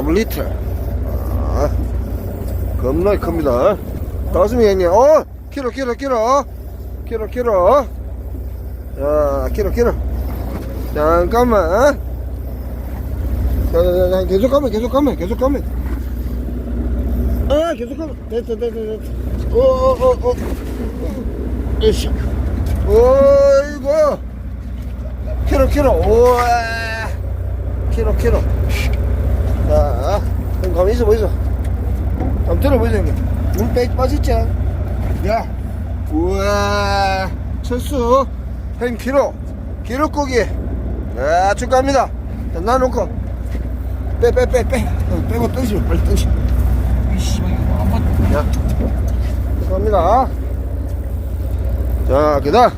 자블리트. 아, 겁나 큽니다. 다섯이 형님, 어, 키로, 키로, 키로. 키로, 키로. 자, 키로, 키로. 잠깐만. 자, 계속 가면, 계속 가면, 계속 가면. 아, 계속 가면. 됐다, 됐다, 됐다. 어, 어, 어, 어. 으쌰. 어이구. 키로, 키로. 우와. 키로, 키로. 자, 형 가만히 있어 보이소. 한번 들어보이소, 형님. 눈빼 빠졌지? 야. 우와. 철수. 형 키로. 키로 고기. 아, 축하합니다. 자, 놔놓고. 빼, 빼, 빼, 빼. 어, 빼고 던지면 빨리 던지. 이씨, 이거 한번 야. 축하합니다. 자, 그 다음.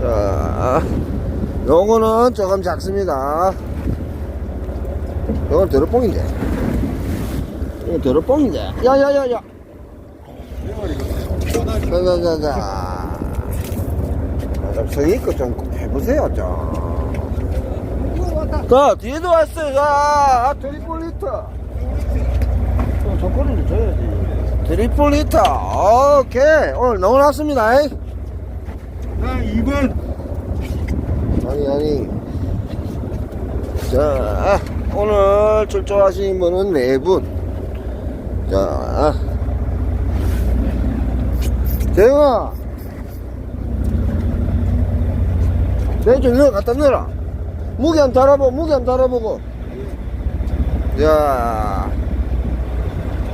자, 요거는 조금 작습니다. 요건 더러뽕인데. 이건 더러뽕인데. 야, 야, 야, 야. 자, 자, 자, 자. 아, 좀 성의껏 좀 해보세요, 좀. 자, 뒤에도 왔어요. 자, 트리플 리터. 또 조건을 줘야지. 트리플 리터. 오케이. 오늘 넣어놨습니다. 잉? 나 2번 아니, 아니. 자, 오늘 출조하신 분은 네 분. 자, 대영아. 내좀 넣어, 갖다 넣어라. 무게 한 달아보고, 무게 한 달아보고. 자,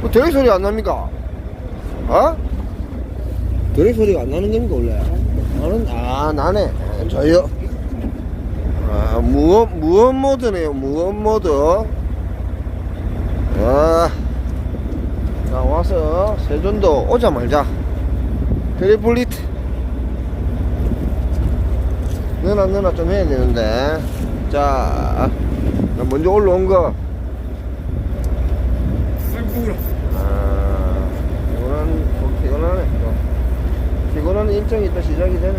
뭐 드랙 소리 안 납니까? 어? 드랙 소리가 안 나는 겁니까, 원래? 나는, 아, 나네. 저요. 아, 무업, 무업 모드네요, 무업 모드. 아, 자, 와서 세존도 오자 말자. 트리플리트. 너나, 너나 좀 해야 되는데. 자, 나 먼저 올라온 거. 아, 피곤하네. 또. 피곤한 일정이 또 시작이 되네.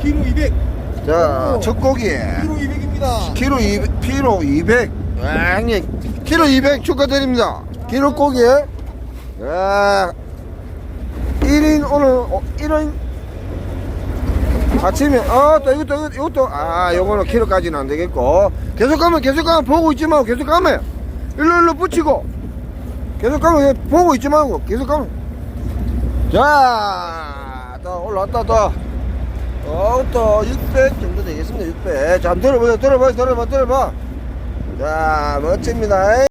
키로 200 자, 첫 고기. 키로 200입니다 키로 200, 키로 200. 아, 형님, 키로 200 축하드립니다. 키로 고기. 아, 1인 오늘, 어, 1인 아침에, 어, 또 이것도, 이것도, 이것도, 아, 요거는 키로까지는 안 되겠고. 계속 가면, 계속 가면 보고 있지 말고, 계속 가면. 일로, 일로 붙이고. 계속 가면, 보고 있지 말고, 계속 가면. 자, 또 올라왔다, 또. 어, 또, 600 정도 되겠습니다, 600. 자, 한번 들어보세요, 들어봐, 들어봐, 들어봐. 자, 멋집니다.